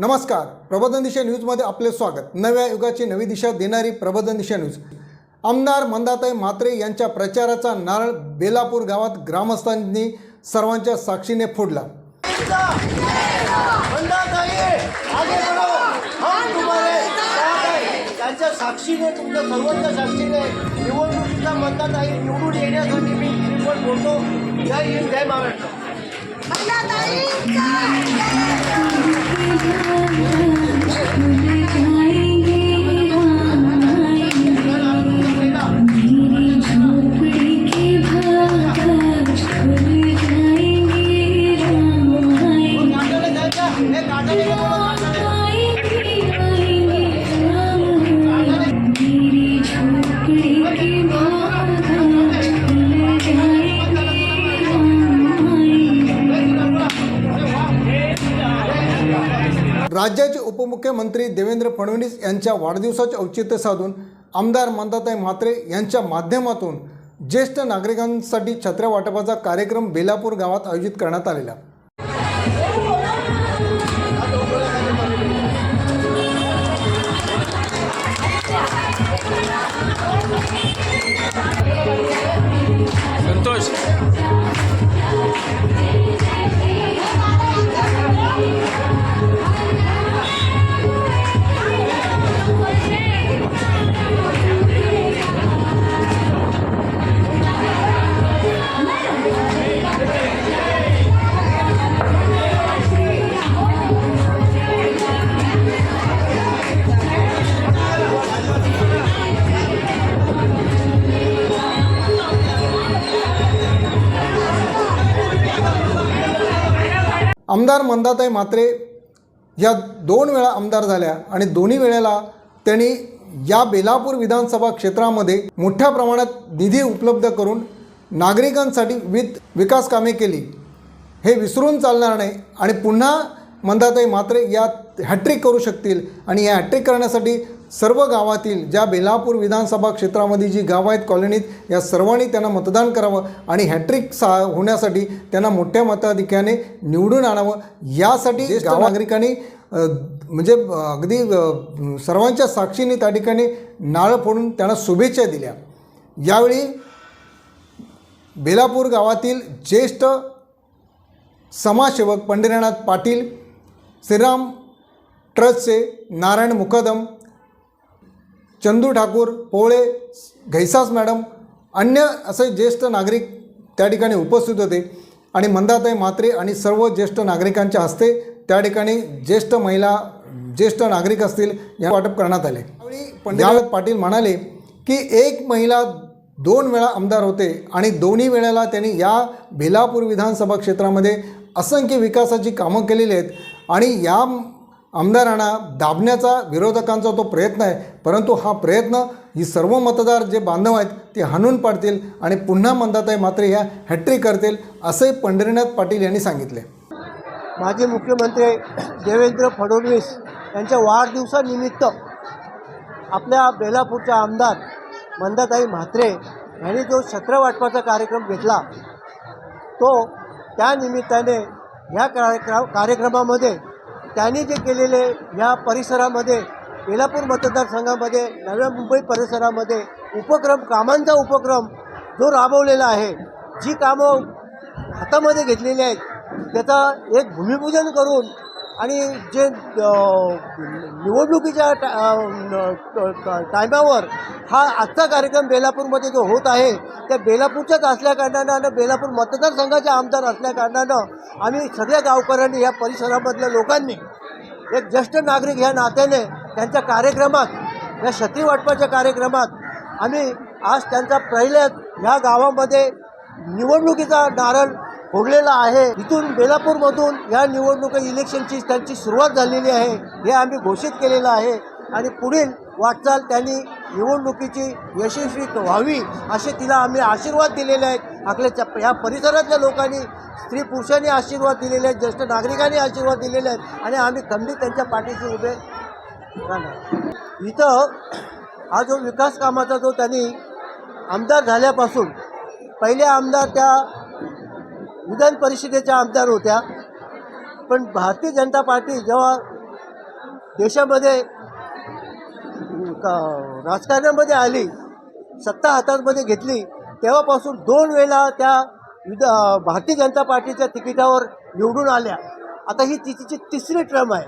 नमस्कार प्रबोधन दिशा न्यूजमध्ये आपले स्वागत. नव्या युगाची नवी दिशा देणारी प्रबोधन दिशा न्यूज. आमदार मंदाताई म्हात्रे यांच्या प्रचाराचा नारळ बेलापूर गावात ग्रामस्थांनी सर्वांच्या साक्षीने फोडला. त्यांच्या साक्षीने तुमच्या सर्वांच्या साक्षीने निवडणुकीचा मंदाताई निवडून येण्यासाठी मी बोलतो. जय हिंद जय महाराष्ट्र. Magdadaig ka! राज्याचे उपमुख्यमंत्री देवेंद्र फडणवीस यांच्या वाढदिवसाचे औचित्य साधून आमदार मंदाताई म्हात्रे यांच्या माध्यमातून ज्येष्ठ नागरिकांसाठी छत्र्या वाटपाचा कार्यक्रम बेलापूर गावात आयोजित करण्यात आलेला. आमदार मंदाताई मात्रे या दोन वेळा आमदार झाल्या आणि दोन्ही वेळेला त्यांनी या बेलापूर विधानसभा क्षेत्रामध्ये मोठ्या प्रमाणात निधी उपलब्ध करून नागरिकांसाठी विविध विकास कामे केली. हे विसरून चालणार नाही आणि पुन्हा मंदाताई म्हात्रे या हॅट्रिक करू शकतील. आणि या हॅट्रिक करण्यासाठी सर्व गावातील ज्या बेलापूर विधानसभा क्षेत्रामध्ये जी गावं आहेत कॉलनीत या सर्वांनी त्यांना मतदान करावं आणि हॅट्रिक सा होण्यासाठी त्यांना मोठ्या मताधिक्याने निवडून आणावं. यासाठी ज्येष्ठ नागरिकांनी म्हणजे अगदी सर्वांच्या साक्षीने त्या ठिकाणी नारळ फोडून त्यांना शुभेच्छा दिल्या. यावेळी बेलापूर गावातील ज्येष्ठ समाजसेवक पंढरीनाथ पाटील श्रीराम ट्रस्टचे नारायण मुकदम चंदू ठाकूर पोळे घैसास मॅडम अन्य असे ज्येष्ठ नागरिक त्या ठिकाणी उपस्थित होते. आणि मंदाताई म्हात्रे आणि सर्व ज्येष्ठ नागरिकांच्या हस्ते त्या ठिकाणी ज्येष्ठ महिला ज्येष्ठ नागरिक असतील या वाटप करण्यात आले. यावेळी पंडित पाटील म्हणाले की एक महिला दोन वेळा आमदार होते आणि दोन्ही वेळेला त्यांनी या बेलापूर विधानसभा क्षेत्रामध्ये असंख्य विकासाची कामं केलेली आहेत. आणि या आमदारांना दाबण्याचा विरोधकांचा तो प्रयत्न आहे. परंतु हा प्रयत्न ही सर्व मतदार जे बांधव आहेत ते हाणून पाडतील आणि पुन्हा मंदाताई मात्र ह्या हॅट्रिक करतील असे पंढरीनाथ पाटील यांनी सांगितले माजी मुख्यमंत्री देवेंद्र फडणवीस यांच्या वाढदिवसानिमित्त आपल्या बेलापूरच्या आमदार मंदाताई म्हात्रे यांनी जो छत्र वाटपाचा कार्यक्रम घेतला तो त्या निमित्ताने ह्या कार्यक्र कार्यक्रमामध्ये त्यांनी जे केलेले ह्या परिसरामध्ये बेलापूर मतदारसंघामध्ये नव्या मुंबई परिसरामध्ये उपक्रम कामांचा उपक्रम जो राबवलेला आहे जी कामं हातामध्ये घेतलेली आहेत त्याचा एक भूमिपूजन करून आणि जे निवडणुकीच्या टा- टायमावर हा आजचा कार्यक्रम बेलापूरमध्ये जो होत आहे त्या बेलापूरच्याच असल्याकारणानं आणि बेलापूर मतदारसंघाचे आमदार असल्याकारणानं आम्ही सगळ्या गावकऱ्यांनी या परिसरामधल्या लोकांनी एक ज्येष्ठ नागरिक ह्या नात्याने त्यांच्या कार्यक्रमात या छत्री वाटपाच्या कार्यक्रमात आम्ही आज त्यांचा पहिल्या ह्या गावामध्ये निवडणुकीचा नारळ फोडलेला आहे. इथून बेलापूरमधून या निवडणूक इलेक्शनची त्यांची सुरुवात झालेली आहे. हे आम्ही घोषित केलेलं आहे. आणि पुढील वाटचाल त्यांनी निवडणुकीची यशस्वी व्हावी असे तिला आम्ही आशीर्वाद दिलेले आहेत. आपल्या या परिसरातल्या लोकांनी स्त्री पुरुषांनी आशीर्वाद दिलेले आहेत ज्येष्ठ नागरिकांनी आशीर्वाद दिलेले आहेत. आणि आम्ही खंडित त्यांच्या पाठीशी उभे राहणार. इथं हा जो विकास कामाचा जो त्यांनी आमदार झाल्यापासून पहिले आमदार त्या विधान परिषदेच्या आमदार होत्या. पण भारतीय जनता पार्टी जेव्हा देशामध्ये राजकारणामध्ये आली सत्ता हातामध्ये घेतली तेव्हापासून दोन वेळा त्या विध भारतीय जनता पार्टीच्या तिकिटावर निवडून आल्या. आता ही तिची तिसरी टर्म आहे.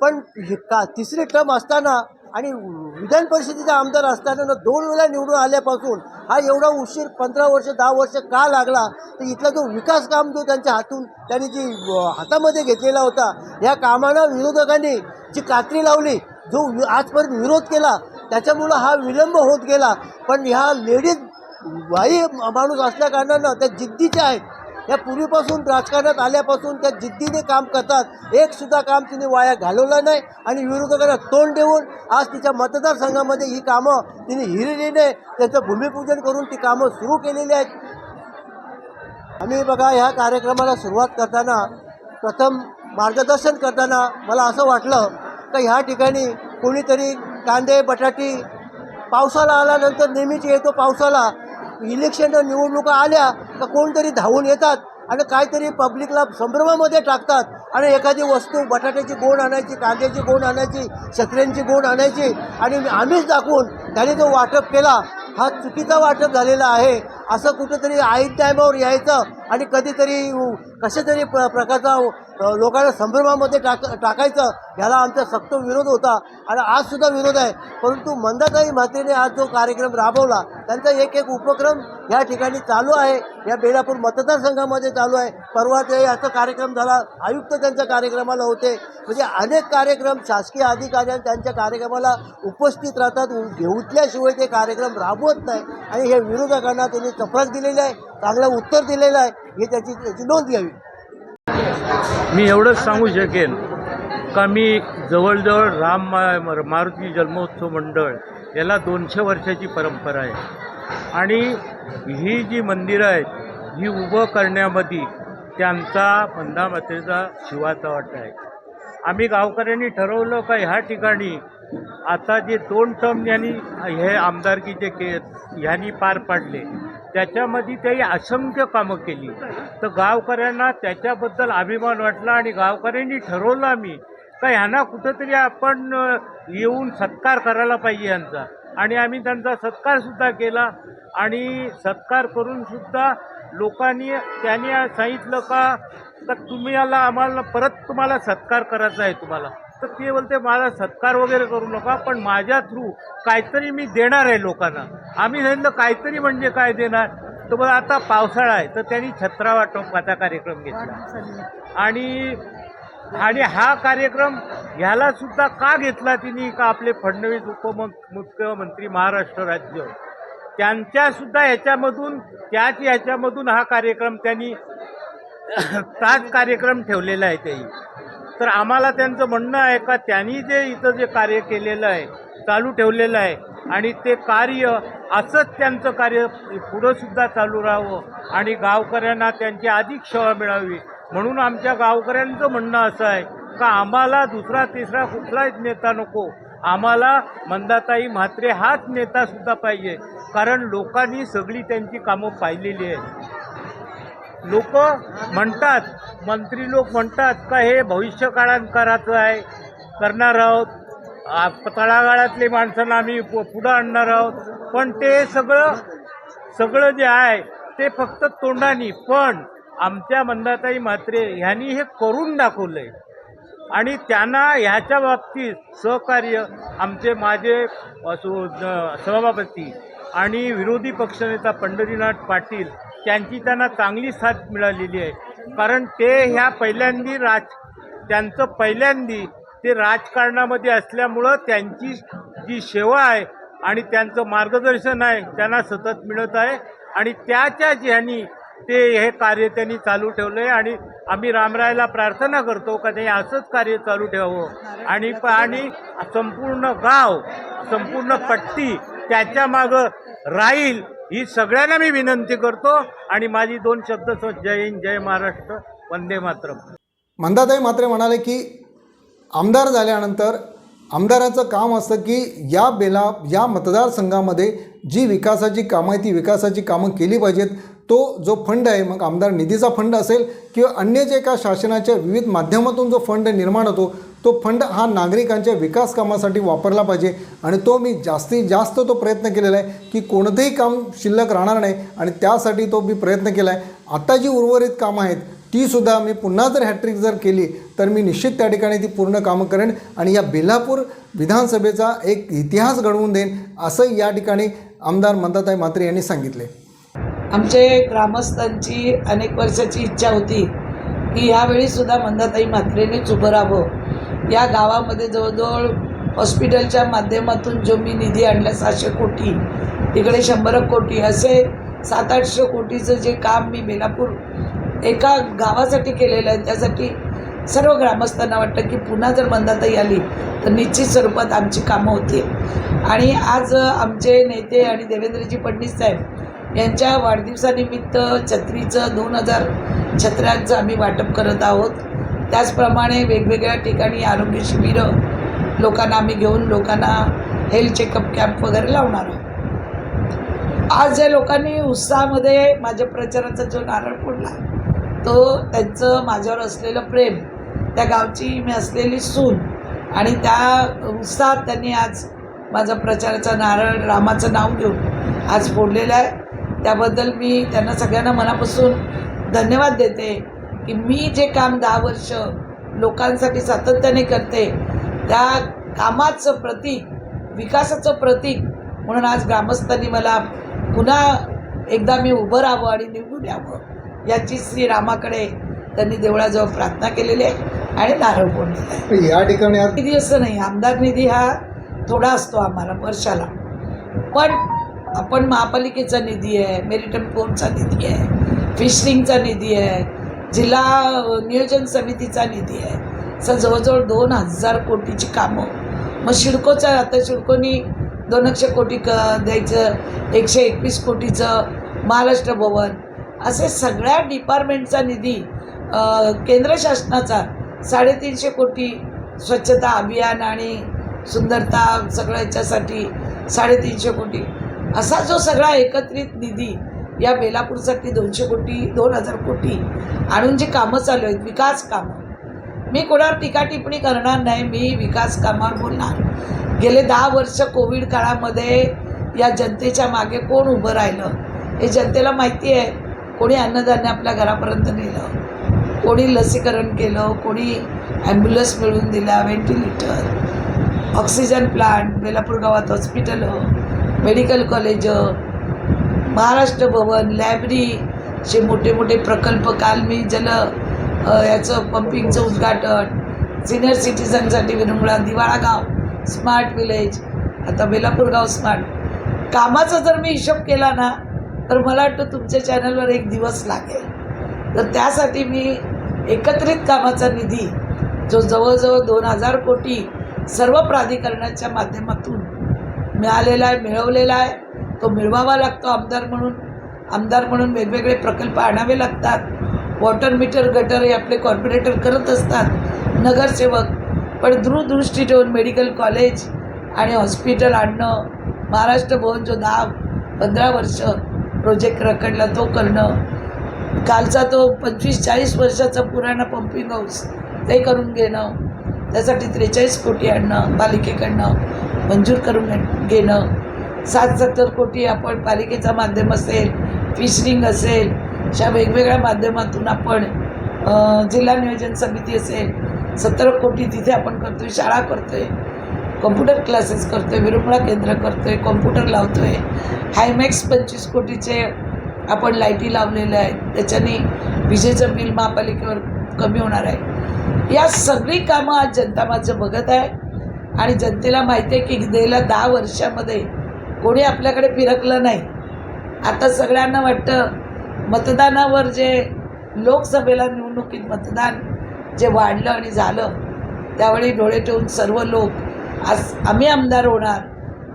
पण ही का तिसरी टर्म असताना आणि विधान परिषदेचा आमदार असताना ना दोन वेळा निवडून आल्यापासून हा एवढा उशीर पंधरा वर्ष दहा वर्ष का लागला? तर इथला जो विकास काम जो त्यांच्या हातून त्यांनी जी हातामध्ये घेतलेला होता या कामाला विरोधकांनी जी कात्री लावली जो आजपर्यंत विरोध केला त्याच्यामुळं हा विलंब होत गेला. पण ह्या लेडीज बाई माणूस असल्या कारणानं त्या जिद्दीच्या आहेत. या पूर्वीपासून राजकारणात आल्यापासून त्या जिद्दीने काम करतात. एक सुद्धा काम तिने वाया घालवलं नाही आणि विरोधकांना तोंड देऊन आज तिच्या मतदारसंघामध्ये ही कामं तिने हिरिरीने त्याचं भूमिपूजन करून ती कामं सुरू केलेली आहेत. आम्ही बघा ह्या कार्यक्रमाला सुरुवात करताना प्रथम मार्गदर्शन करताना मला असं वाटलं का ह्या ठिकाणी कोणीतरी कांदे बटाटी पावसाला आल्यानंतर नेहमीच येतो पावसाला. इलेक्शन निवडणुका आल्या तर कोणतरी धावून येतात आणि काहीतरी पब्लिकला संभ्रमामध्ये टाकतात. आणि एखादी वस्तू बटाट्याची गोण आणायची कांद्याची गोण आणायची शत्र्यांची गोण आणायची आणि आम्हीच दाखवून त्याने जो वाटप केला. हा चुकीचा वाटप झालेला आहे. असं कुठंतरी ऐन टायमावर यायचं आणि कधीतरी कशातरी प प्र प्रकारचा लोकांना संभ्रमामध्ये टाक टाकायचं ह्याला आमचा सक्त विरोध होता. आणि आजसुद्धा विरोध आहे. परंतु मंदाताई म्हात्रेने आज जो कार्यक्रम राबवला त्यांचा एक एक उपक्रम या ठिकाणी चालू आहे. या बेलापूर मतदारसंघामध्ये चालू आहे. परवा ते याचा कार्यक्रम झाला. आयुक्त त्यांच्या कार्यक्रमाला होते. म्हणजे अनेक कार्यक्रम शासकीय अधिकाऱ्या त्यांच्या कार्यक्रमाला उपस्थित राहतात. घेऊतल्याशिवाय ते कार्यक्रम राबवत नाही. आणि हे विरोधकांना त्यांनी चपराक दिलेली आहे चांगलं उत्तर दिलेलं आहे हे त्याची त्याची नोंद घ्यावी. मी एवढंच सांगू शकेन का मी जवळजवळ राम मारुती जन्मोत्सव मंडळ याला दोनशे वर्षाची परंपरा आहे. आणि ही जी मंदिरं आहेत ही उभं करण्यामध्ये त्यांचा मंदामातेचा शिवाचा वाटा आहे. आम्ही गावकऱ्यांनी ठरवलं का ह्या ठिकाणी आता जे दोन टर्म यांनी हे आमदारकीचे के ह्यांनी पार पाडले त्याच्यामध्ये त्याही असंख्य कामं केली. तर गावकऱ्यांना त्याच्याबद्दल अभिमान वाटला आणि गावकऱ्यांनी ठरवलं आम्ही का ह्यांना कुठंतरी आपण येऊन सत्कार करायला पाहिजे यांचा. आणि आम्ही त्यांचा सत्कारसुद्धा केला आणि सत्कार करूनसुद्धा लोकांनी त्यांनी सांगितलं का तर तुम्ही याला आम्हाला परत तुम्हाला सत्कार करायचा आहे तुम्हाला. तर ते बोलते मला सत्कार वगैरे करू नका पण माझ्या थ्रू काहीतरी मी देणार आहे लोकांना. आम्ही सांगितलं काहीतरी म्हणजे काय देणार? तर बघा आता पावसाळा आहे. तर त्यांनी छत्रा वाटपाचा कार्यक्रम घेतला. आणि आणि हा कार्यक्रम ह्याला सुद्धा का घेतला तिने? का आपले फडणवीस उपमुख्यमंत्री महाराष्ट्र राज्य त्यांच्यासुद्धा ह्याच्यामधून त्याच ह्याच्यामधून हा कार्यक्रम त्यांनी ताज कार्यक्रम ठेवलेला आहे त्याही तर आम्हाला त्यांचं म्हणणं आहे का त्यांनी जे इथं जे कार्य केलेलं आहे चालू ठेवलेलं आहे आणि ते कार्य असंच त्यांचं कार्य पुढंसुद्धा चालू राहावं आणि गावकऱ्यांना त्यांची अधिक सेवा मिळावी. म्हणून आमच्या गावकऱ्यांचं म्हणणं असं आहे का आम्हाला दुसरा तिसरा कुठलाच नेता नको. आम्हाला मंदाताई म्हात्रे हाच नेतासुद्धा पाहिजे. कारण लोकांनी सगळी त्यांची कामं पाहिलेली आहेत. लोक म्हणतात मंत्री लोक म्हणतात का हे भविष्य काळात करायचं आहे. करणार आहोत. तळागाळातली तळागाळातले माणसांना आम्ही पु- पुढं आणणार आहोत. पण ते सगळं सगळं जे आहे ते फक्त तोंडानी. पण आमच्या मंदाताई म्हात्रे ह्यांनी हे करून दाखवलं आहे आणि त्यांना ह्याच्या बाबतीत सहकार्य आमचे माझे सभापती आणि विरोधी पक्षनेता पंढरीनाथ पाटील त्यांची त्यांना चांगली साथ मिळालेली आहे. कारण ते ह्या पहिल्यांदी राज त्यांचं पहिल्यांदी ते राजकारणामध्ये असल्यामुळं त्यांची जी सेवा आहे आणि त्यांचं मार्गदर्शन आहे त्यांना सतत मिळत आहे. आणि त्याच्याच ह्यानी ते हे कार्य त्यांनी चालू ठेवलं आहे आणि आम्ही रामरायला प्रार्थना करतो का ते असंच कार्य चालू ठेवावं. आणि प- आणि संपूर्ण गाव संपूर्ण पट्टी त्याच्या मागं राहील. ही सगळ्यांना मी विनंती करतो आणि माझी दोन शब्द जय हिंद जय महाराष्ट्र वंदे मातरम. मंदाताई मात्रे म्हणाले की आमदार झाल्यानंतर आमदाराचं काम असतं की या बेला या मतदारसंघामध्ये जी विकासाची कामं आहे ती विकासाची कामं केली पाहिजेत. तो जो फंड आहे मग आमदार निधीचा फंड असेल किंवा अन्य जे का शासनाच्या विविध माध्यमातून जो फंड निर्माण होतो तो फंड हा नागरिकांच्या विकास कामासाठी वापरला पाहिजे. आणि तो मी जास्तीत जास्त तो प्रयत्न केलेला आहे की कोणतंही काम शिल्लक राहणार नाही आणि त्यासाठी तो मी प्रयत्न केला आहे आता जी उर्वरित कामं आहेत तीसुद्धा मी पुन्हा जर हॅट्रिक जर केली तर मी निश्चित त्या ठिकाणी ती पूर्ण कामं करेन आणि या बेलापूर विधानसभेचा एक इतिहास घडवून देईन असं या ठिकाणी आमदार मंदाताई म्हात्रे यांनी सांगितले आमचे ग्रामस्थांची अनेक वर्षाची इच्छा होती की ह्यावेळीसुद्धा मंदाताई म्हात्रेनेच उभं राहावं. या गावामध्ये जवळजवळ हॉस्पिटलच्या माध्यमातून जो मी निधी आणला सहाशे कोटी तिकडे शंभर कोटी असे सात आठशे कोटीचं जे काम मी बेलापूर एका गावासाठी केलेलं आहे त्यासाठी सर्व ग्रामस्थांना वाटतं की पुन्हा जर मंदाताई आली तर निश्चित स्वरूपात आमची कामं होतील. आणि आज आमचे नेते आणि देवेंद्रजी फडणवीस साहेब यांच्या वाढदिवसानिमित्त छत्रीचं दोन हजार छत्र्यांचं आम्ही वाटप करत आहोत. त्याचप्रमाणे वेगवेगळ्या ठिकाणी आरोग्य शिबिरं लोकांना आम्ही घेऊन लोकांना हेल्थ चेकअप कॅम्प वगैरे लावणार आहोत. आज ज्या लोकांनी उत्साहामध्ये माझ्या प्रचाराचा जो नारळ फोडला तो त्यांचं माझ्यावर असलेलं प्रेम त्या गावची मी असलेली सून आणि त्या उत्साहात त्यांनी आज माझा प्रचाराचा नारळ रामाचं नाव घेऊन आज फोडलेलं आहे. त्याबद्दल मी त्यांना सगळ्यांना मनापासून धन्यवाद देते की मी जे काम दहा वर्ष लोकांसाठी सातत्याने करते त्या कामाचं प्रतीक विकासाचं प्रतीक म्हणून आज ग्रामस्थांनी मला पुन्हा एकदा मी उभं राहावं आणि निवडून यावं याची श्रीरामाकडे त्यांनी देवळाजवळ प्रार्थना केलेली आहे आणि नारळ फोडलेला आहे या ठिकाणी निधी असं नाही आमदार निधी हा थोडा असतो आम्हाला वर्षाला. पण आपण महापालिकेचा निधी आहे मेरिटम कोर्टचा निधी आहे फिशरिंगचा निधी आहे जिल्हा नियोजन समितीचा निधी आहे. असं जवळजवळ दोन हजार कोटीची कामं. मग शिडकोचा आता शिडकोनी दोन एकशे कोटी क द्यायचं एकशे एकवीस कोटीचं महाराष्ट्र भवन. असे सगळ्या डिपार्टमेंटचा निधी केंद्र शासनाचा साडेतीनशे कोटी स्वच्छता अभियान आणि सुंदरता सगळ्याच्यासाठी साडेतीनशे कोटी. असा जो सगळा एकत्रित निधी या बेलापूरसाठी दोनशे कोटी दोन हजार कोटी आणून जी कामं चालू आहेत विकास कामं. मी कोणावर टीका टिप्पणी करणार नाही मी विकास कामावर बोलणार. गेले दहा वर्ष कोविड काळामध्ये या जनतेच्या मागे कोण उभं राहिलं? हे जनतेला माहिती आहे. कोणी अन्नधान्य आपल्या घरापर्यंत नेलं? कोणी लसीकरण केलं? कोणी ॲम्ब्युलन्स मिळवून दिला? व्हेंटिलेटर? Oxygen plant? बेलापूर गावात हॉस्पिटलं? Medical college Maharashtra Bhavan library असे मोठे मोठे प्रकल्प काल मी जल याचं पंपिंगचं उद्घाटन सिनियर सिटीजनसाठी विरंगुळा दिवाळा गाव स्मार्ट विलेज आता बेलापूर गाव स्मार्ट कामाचा जर मी हिशोब केला ना तर मला वाटतं तुमच्या चॅनलवर एक दिवस लागेल. तर त्यासाठी मी एकत्रित कामाचा निधी जो जवळजवळ दोन हजार कोटी सर्व प्राधिकरणाच्या माध्यमातून मिळालेला आहे मिळवलेला आहे. तो मिळवावा लागतो आमदार म्हणून. आमदार म्हणून वेगवेगळे प्रकल्प आणावे लागतात. वॉटर मीटर गटर हे आपले कॉर्पोरेटर करत असतात. नगरसेवक. पण दूरदृष्टी ठेवून मेडिकल कॉलेज आणि हॉस्पिटल आणणं महाराष्ट्र भवन जो दहा पंधरा वर्ष प्रोजेक्ट रखडला तो करणं. कालचा तो पंचवीस चाळीस वर्षाचा पुराणा पंपिंग हाऊस ते करून घेणं. त्यासाठी त्रेचाळीस कोटी आणणं पालिकेकडनं. मंजूर करून घेणं. सात सत्तर कोटी आपण पालिकेचा माध्यम असेल फिशरिंग असेल अशा वेगवेगळ्या माध्यमातून आपण जिल्हा नियोजन समिती असेल सत्तर कोटी तिथे आपण करतोय शाळा करतोय कॉम्प्युटर क्लासेस करतोय विरुपणा केंद्र करतोय कॉम्प्युटर लावतोय हायमॅक्स पंचवीस कोटीचे आपण लाईटी लावलेल्या आहेत त्याच्याने विजेचं बिल महापालिकेवर कमी होणार आहे. या सगळी कामं आज जनता माझं बघत आहे. आणि जनतेला माहिती आहे की गेल्या दहा वर्षामध्ये कोणी आपल्याकडे फिरकलं नाही. आता सगळ्यांना वाटतं मतदानावर जे लोकसभेला निवडणुकीत मतदान जे वाढलं आणि झालं त्यावेळी डोळे ठेवून सर्व लोक आज आम्ही आमदार होणार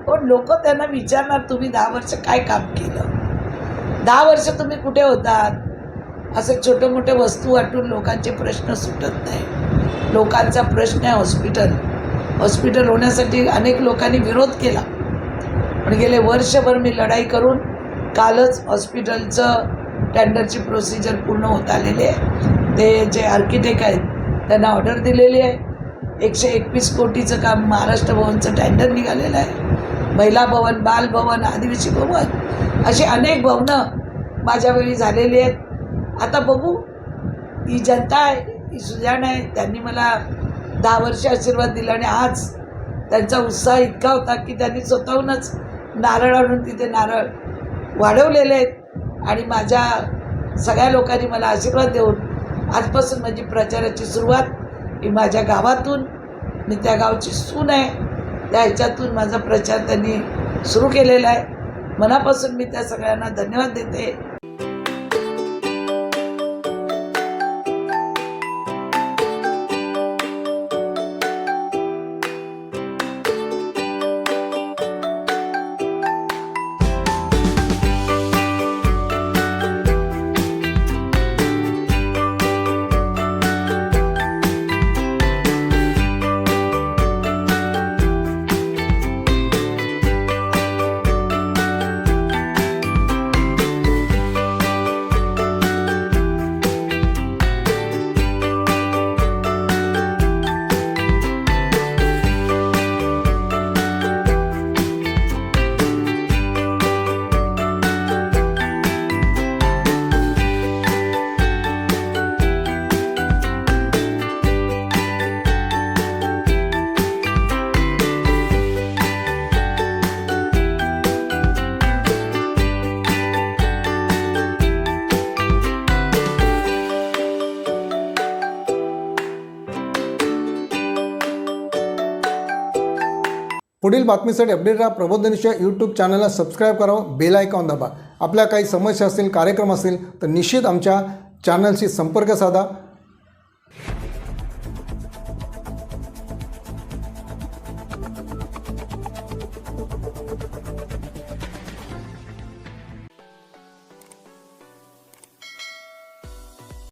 पण लोक त्यांना विचारणार तुम्ही दहा वर्ष काय काम केलं? दहा वर्ष तुम्ही कुठे होतात? असे छोटे मोठे वस्तू वाटून लोकांचे प्रश्न सुटत नाही. लोकांचा प्रश्न आहे हॉस्पिटल. हॉस्पिटल होण्यासाठी अनेक लोकांनी विरोध केला. पण गेले वर्षभर मी लढाई करून कालच हॉस्पिटलचं टेंडरची प्रोसिजर पूर्ण होत आलेली आहे. ते जे आर्किटेक्ट आहेत त्यांना ऑर्डर दिलेली आहे. एकशे एकवीस कोटीचं काम महाराष्ट्र भवनचं टेंडर निघालेलं आहे. महिला भवन बाल भवन आदिवासी भवन अशी अनेक भवनं माझ्या वेळी झालेली आहेत. आता बघू ही जनता आहे ही सुजाण आहे त्यांनी मला दहा वर्ष आशीर्वाद दिला आणि आज त्यांचा उत्साह इतका होता की त्यांनी स्वतःहूनच नारळ आणून तिथे नारळ वाढवलेले आहेत. आणि माझ्या सगळ्या लोकांनी मला आशीर्वाद देऊन आजपासून माझी प्रचाराची सुरुवात ही माझ्या गावातून मी त्या गावची सून आहे. त्या ह्याच्यातून माझा प्रचार त्यांनी सुरू केलेला आहे. मनापासून मी त्या सगळ्यांना धन्यवाद देते. पुढील बातमीसाठी अपडेट राहा. प्रबोधनीच्या यूट्यूब चॅनलला सबस्क्राईब करावं बेल आयकॉन दाबा. आपल्या काही समस्या असतील कार्यक्रम असतील तर निश्चित आमच्या चॅनलशी संपर्क साधा.